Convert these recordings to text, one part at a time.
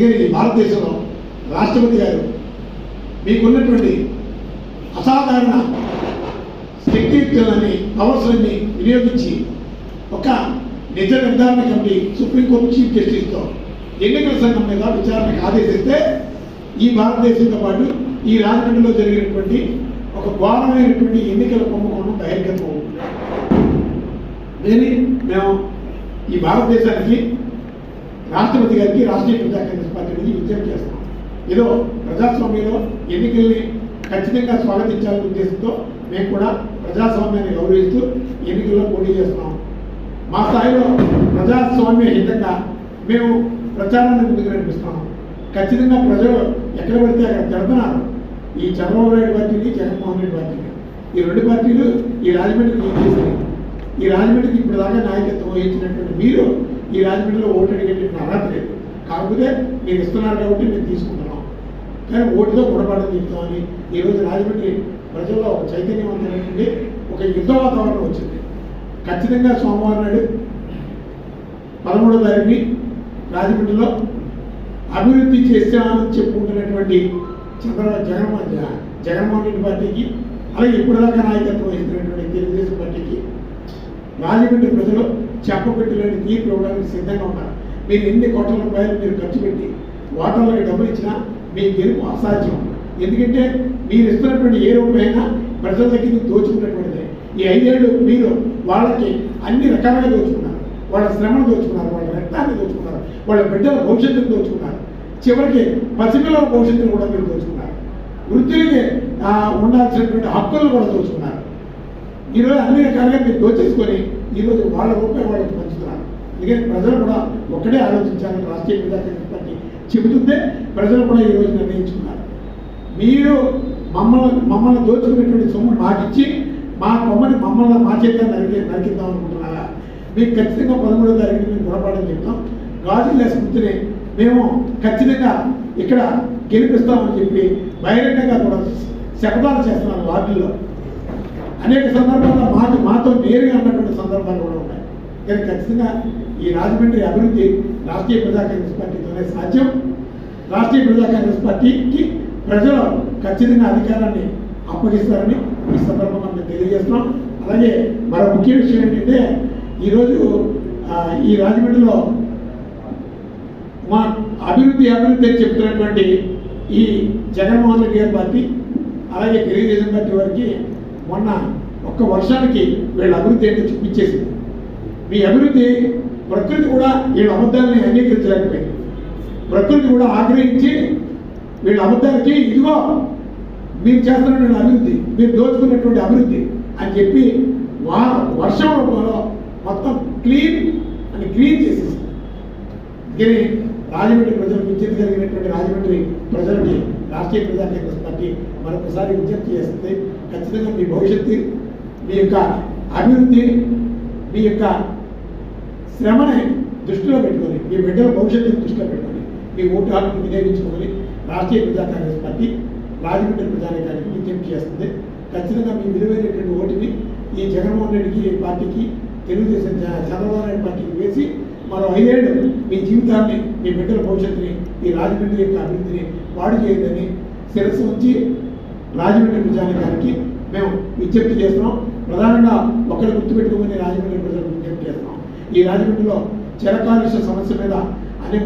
అందుకని ఈ భారతదేశంలో రాష్ట్రపతి గారు మీకున్నటువంటి అసాధారణ శక్తియుక్తులని పవర్స్లన్నీ వినియోగించి ఒక నిజ నిర్ధారణ కమిటీ సుప్రీంకోర్టు చీఫ్ జస్టిస్తో ఎన్నికల సంఘం మీద విచారణకు ఆదేశిస్తే ఈ భారతదేశంతో పాటు ఈ రాజమండ్రిలో జరిగినటువంటి ఒక ఘోరమైనటువంటి ఎన్నికల కుంభకోణం బహిర్గతం అవుతుంది. మేము ఈ భారతదేశానికి రాష్ట్రపతి గారికి రాష్ట్రీయ ప్రజా కాంగ్రెస్ పార్టీ నుంచి విజ్ఞప్తి చేస్తాం. ఏదో ప్రజాస్వామ్యంలో ఎన్నికల్ని ఖచ్చితంగా స్వాగతించాలనే ఉద్దేశంతో మేము కూడా ప్రజాస్వామ్యాన్ని గౌరవిస్తూ ఎన్నికల్లో పోటీ చేస్తున్నాం. మా స్థాయిలో ప్రజాస్వామ్య హితంగా మేము ప్రచారాన్ని ముందుకు నడిపిస్తున్నాం. ఖచ్చితంగా ప్రజలు ఎక్కడ పడితే అక్కడ తిడుతున్నారు ఈ చంద్రబాబు నాయుడు పార్టీని జగన్మోహన్ రెడ్డి పార్టీని. ఈ రెండు పార్టీలు ఈ రాజమండ్రికి ఏం చేశాయి ఈ రాజమండ్రికి ఇప్పుడు దాకా నాయకత్వం వహించినటువంటి మీరు ఈ రాజమండ్రిలో ఓటు అడిగేటువంటి అర్హత లేదు. కాకపోతే మీరు ఇస్తున్నారు కాబట్టి మేము తీసుకుంటున్నాం కానీ ఓటుతో గుణపడడం అని ఈరోజు రాజమండ్రి ప్రజల్లో ఒక చైతన్యవంతమైనటువంటి ఒక యుద్ధ వాతావరణం వచ్చింది. ఖచ్చితంగా సోమవారం నాడు పదమూడో తారీఖుని రాజమండ్రిలో అభివృద్ధి చేస్తామని చెప్పుకుంటున్నటువంటి చంద్ర జగన్మోహన్ జగన్మోహన్ రెడ్డి పార్టీకి అలాగే ఇప్పటిదాకా నాయకత్వం వహిస్తున్నటువంటి తెలుగుదేశం పార్టీకి రాజమండ్రి ప్రజలు చెప్పబెట్టలేని తీర్పు ఇవ్వడానికి సిద్ధంగా ఉన్నారు. మీరు ఎన్ని కోట్ల రూపాయలు మీరు ఖర్చు పెట్టి ఓటర్లకు డబ్బులు ఇచ్చినా మీ గెలుపు అసాధ్యం. ఎందుకంటే మీరు ఇస్తున్నటువంటి ఏ రూపాయైనా ప్రజల దగ్గర దోచుకున్నటువంటిదే. ఈ ఐదేళ్ళు మీరు వాళ్ళకి అన్ని రకాలుగా దోచుకున్నారు. వాళ్ళ శ్రమను దోచుకున్నారు వాళ్ళ రక్తాన్ని దోచుకున్నారు వాళ్ళ బిడ్డల భవిష్యత్తును దోచుకున్నారు. చివరికి పసిపిల్లల భవిష్యత్తును కూడా మీరు దోచుకున్నారు. వృద్ధులకి ఉండాల్సినటువంటి హక్కులను కూడా దోచుకున్నారు. ఈరోజు అన్ని రకాలుగా మీరు దోచేసుకొని ఈరోజు వాళ్ళ రూపాయి వాళ్ళకి పంచుతున్నారు. ఎందుకంటే ప్రజలు కూడా ఒక్కడే ఆలోచించాలని రాష్ట్రీయ ప్రజా పార్టీ చెబుతుంటే ప్రజలు కూడా ఈరోజు నిర్ణయించుకున్నారు. మీరు మమ్మల్ని మమ్మల్ని దోచుకునేటువంటి సొమ్ము ఇచ్చి మా కొమ్మని మమ్మల్ని మా చేత నరికి నరికిద్దాం అనుకుంటున్నారా? మీకు ఖచ్చితంగా పదమూడో తారీఖు మేము పొరపాటు చెప్తాం. గాజుల స్మృతిని మేము ఖచ్చితంగా ఇక్కడ గెలిపిస్తామని చెప్పి బహిరంగంగా కూడా శపథాలు చేస్తున్నారు వార్డుల్లో. అనేక సందర్భాల్లో మాతో మాతో నేరుగా అన్నటువంటి సందర్భాలు కూడా ఉన్నాయి. కానీ ఖచ్చితంగా ఈ రాజమండ్రి అభివృద్ధి రాష్ట్రీయ ప్రజా కాంగ్రెస్ పార్టీతోనే సాధ్యం. రాష్ట్రీయ ప్రజా కాంగ్రెస్ పార్టీకి ప్రజలు ఖచ్చితంగా అధికారాన్ని అప్పగిస్తారని ఈ సందర్భంగా మేము తెలియజేస్తున్నాం. అలాగే మరో ముఖ్య విషయం ఏంటంటే ఈరోజు ఈ రాజమండ్రిలో మా అభివృద్ధి అభివృద్ధి అని చెప్తున్నటువంటి ఈ జగన్మోహన్ రెడ్డి గారి పార్టీ అలాగే తెలుగుదేశం పార్టీ వారికి మొన్న ఒక్క వర్షానికి వీళ్ళ అభివృద్ధి ఏంటో చూపించేసింది. మీ అభివృద్ధి ప్రకృతి కూడా వీళ్ళ అబద్ధాలని అంగీకరించలేకపోయింది. ప్రకృతి కూడా ఆగ్రహించి వీళ్ళ అబద్ధాలకి ఇదిగో మీరు చేస్తున్నటువంటి అభివృద్ధి మీరు దోచుకున్నటువంటి అభివృద్ధి అని చెప్పి వా వర్షం రూపంలో మొత్తం క్లీన్ అని క్లీన్ చేసేసింది. దీని రాజమండ్రి ప్రజలకు విద్యుత్ కలిగినటువంటి రాజమండ్రి ప్రజలకి రాష్ట్రీయ ప్రజా కాంగ్రెస్ పార్టీ మరొకసారి విజ్ఞప్తి చేస్తుంది ఖచ్చితంగా మీ భవిష్యత్తు మీ యొక్క అభివృద్ధి మీ యొక్క శ్రమని దృష్టిలో పెట్టుకొని మీ బిడ్డల భవిష్యత్తుని దృష్టిలో పెట్టుకొని మీ ఓటు హక్కును వినియోగించుకొని రాష్ట్రీయ ప్రజా కాంగ్రెస్ పార్టీ రాజమండ్రి ప్రజానికానికి విజ్ఞప్తి చేస్తుంది. ఖచ్చితంగా మీ విలువైనటువంటి ఓటుని ఈ జగన్మోహన్ రెడ్డికి ఈ పార్టీకి తెలుగుదేశం చంద్రబాబు నాయుడు పార్టీకి వేసి మరో ఐదేళ్ళు మీ జీవితాన్ని మీ బిడ్డల భవిష్యత్తుని ఈ రాజమండ్రి యొక్క అభివృద్ధిని పాడు చేయదని శిరస్సు ఉంచి రాజమండ్రి ప్రజానికానికి మేము విజ్ఞప్తి చేస్తున్నాం. ప్రధానంగా ఒకరు గుర్తుపెట్టుకోమని రాజమండ్రి ప్రజలకు విజ్ఞప్తి చేస్తున్నాం. ఈ రాజమండ్రిలో చిరకాలుష్య సమస్య మీద అనేక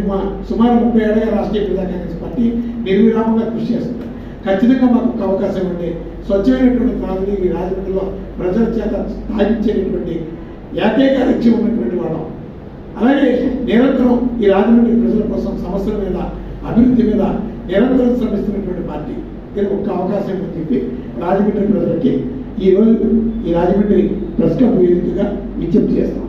సుమారు ముప్పై ఏళ్ళగా రాష్ట్రీయ ప్రజా కాంగ్రెస్ పార్టీ నిర్విరామంగా కృషి చేస్తుంది. ఖచ్చితంగా మాకు ఒక అవకాశం ఇవ్వండి స్వచ్ఛమైనటువంటి త్రాగునీరు ఈ రాజమండ్రిలో ప్రజల చేత తాగించేటటువంటి ఏకైక లక్ష్యం ఉన్నటువంటి అలాగే నిరంతరం ఈ రాజమండ్రి ప్రజల కోసం సమస్యల మీద అభివృద్ధి మీద నిరంతరం శ్రమిస్తున్నటువంటి పార్టీ. దీనికి ఒక్క అవకాశం అని చెప్పి రాజమండ్రి ప్రజలకి ఈ రోజు ఈ రాజమండ్రి ప్రెస్ క్లబ్ వేదికగా విజ్ఞప్తి చేస్తాం.